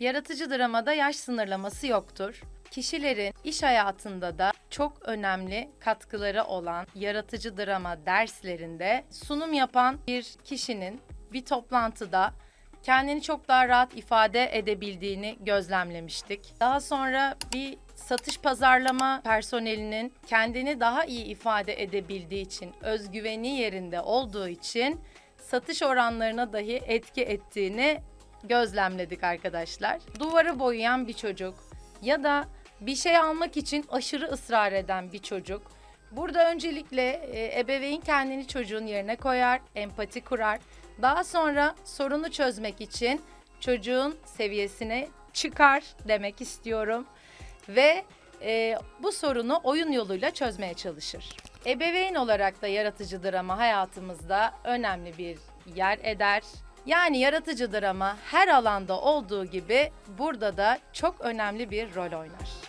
Yaratıcı dramada yaş sınırlaması yoktur. Kişilerin iş hayatında da çok önemli katkıları olan yaratıcı drama derslerinde sunum yapan bir kişinin bir toplantıda kendini çok daha rahat ifade edebildiğini gözlemlemiştik. Daha sonra bir satış pazarlama personelinin kendini daha iyi ifade edebildiği için, özgüveni yerinde olduğu için satış oranlarına dahi etki ettiğini gözlemledik arkadaşlar. Duvarı boyayan bir çocuk ya da bir şey almak için aşırı ısrar eden bir çocuk. Burada öncelikle e, ebeveyn kendini çocuğun yerine koyar, empati kurar. Daha sonra sorunu çözmek için çocuğun seviyesine çıkar demek istiyorum ve e, bu sorunu oyun yoluyla çözmeye çalışır. Ebeveyn olarak da yaratıcı drama hayatımızda önemli bir yer eder. Yani yaratıcı drama her alanda olduğu gibi burada da çok önemli bir rol oynar.